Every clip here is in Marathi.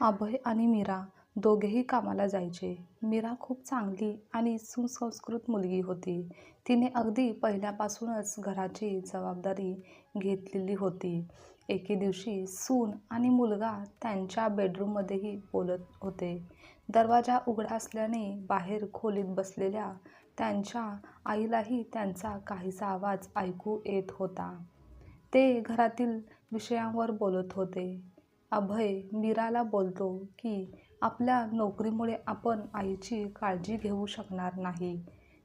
अभय आणि मीरा दोघेही कामाला जायचे. मीरा खूप चांगली आणि सुसंस्कृत मुलगी होती. तिने अगदी पहिल्यापासूनच घराची जबाबदारी घेतलेली होती. एके दिवशी सून आणि मुलगा त्यांच्या बेडरूममध्येही बोलत होते. दरवाजा उघडा असल्याने बाहेर खोलीत बसलेल्या त्यांच्या आईलाही त्यांचा काहीसा आवाज ऐकू येत होता. ते घरातील विषयांवर बोलत होते. अभय मीराला बोलतो की आपल्या नोकरीमुळे आपण आईची काळजी घेऊ शकणार नाही.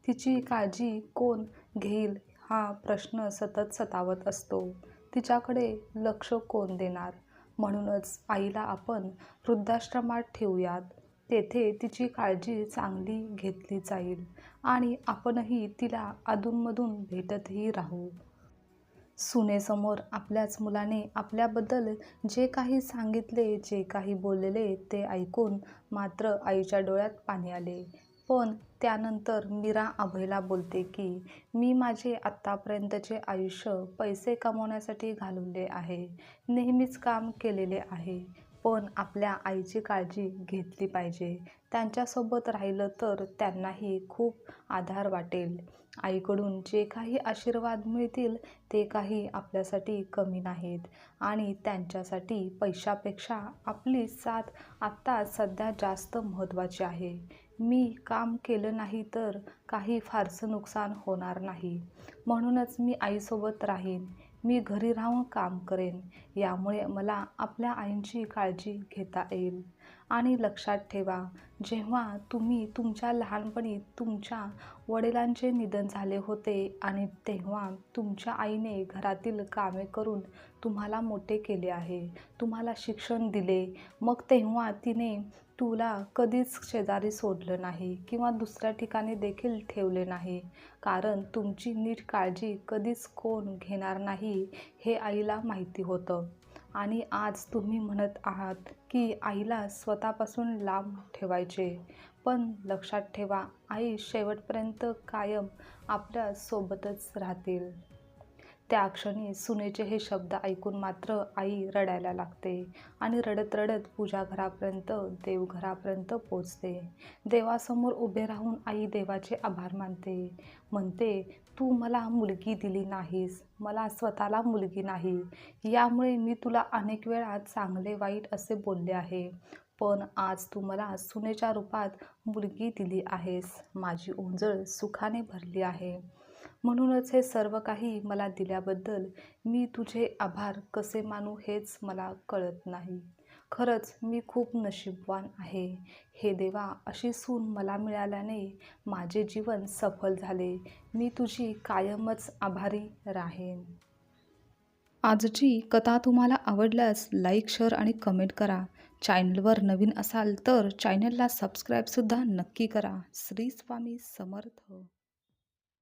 तिची काळजी कोण घेईल हा प्रश्न सतत सतावत असतो. तिच्याकडे लक्ष कोण देणार? म्हणूनच आईला आपण वृद्धाश्रमात ठेवूयात. तेथे तिची काळजी चांगली घेतली जाईल आणि आपणही तिला अधूनमधून भेटतही राहू. सुनेसमोर आपल्याच मुलाने आपल्याबद्दल जे काही सांगितले, जे काही बोलले ते ऐकून मात्र आईच्या डोळ्यात पाणी आले. पण त्यानंतर मीरा अभयला बोलते की मी माझे आत्तापर्यंतचे आयुष्य पैसे कमवण्यासाठी घालवले आहे. नेहमीच काम केलेले आहे. पण आपल्या आईची काळजी घेतली पाहिजे. त्यांच्यासोबत राहिलं तर त्यांनाही खूप आधार वाटेल. आईकडून जे काही आशीर्वाद मिळतील ते काही आपल्यासाठी कमी नाहीत आणि त्यांच्यासाठी पैशापेक्षा आपली साथ आत्ता सध्या जास्त महत्त्वाची आहे. मी काम केलं नाही तर काही फारसं नुकसान होणार नाही. म्हणूनच मी आईसोबत राहीन. मी घरी राहून काम करेन. यामुळे मला आपल्या आईंची काळजी घेता येईल. आणि लक्षात ठेवा जेव्हा तुम्ही तुमच्या लहानपणी तुमच्या वडिलांचे निधन झाले होते आणि तेव्हा तुमच्या आईने घरातील कामे करून तुम्हाला मोठे केले आहे. तुम्हाला शिक्षण दिले. मग तेव्हा तिने तुला कधीच शेजारी सोडलं नाही किंवा दुसऱ्या ठिकाणी देखील ठेवले नाही. कारण तुमची नीट काळजी कधीच कोण घेणार नाही हे आईला माहिती होतं. आणि आज तुम्ही म्हणत आहात की आईला स्वतःपासून लांब ठेवायचे. पण लक्षात ठेवा आई शेवटपर्यंत कायम आपल्यासोबतच राहतील. त्या क्षणी सुनेचे हे शब्द ऐकून मात्र आई रडायला लागते आणि रडत रडत पूजा घरापर्यंत देवघरापर्यंत पोचते. देवासमोर उभे राहून आई देवाचे आभार मानते. म्हणते तू मला मुलगी दिली नाहीस. मला स्वतःला मुलगी नाही. यामुळे मी तुला अनेक वेळा चांगले वाईट असे बोलले आहे. पण आज तू मला सुनेच्या रूपात मुलगी दिली आहेस. माझी ओंजळ सुखाने भरली आहे. म्हणूनच हे सर्व काही मला दिल्याबद्दल मी तुझे आभार कसे मानू हेच मला कळत नाही. खरंच मी खूप नशीबवान आहे. हे देवा अशी सून मला मिळाल्याने माझे जीवन सफल झाले. मी तुझी कायमच आभारी राहेन. आजची कथा तुम्हाला आवडल्यास लाईक, शेअर आणि कमेंट करा. चॅनलवर नवीन असाल तर चॅनलला सबस्क्राईबसुद्धा नक्की करा. श्री स्वामी समर्थ.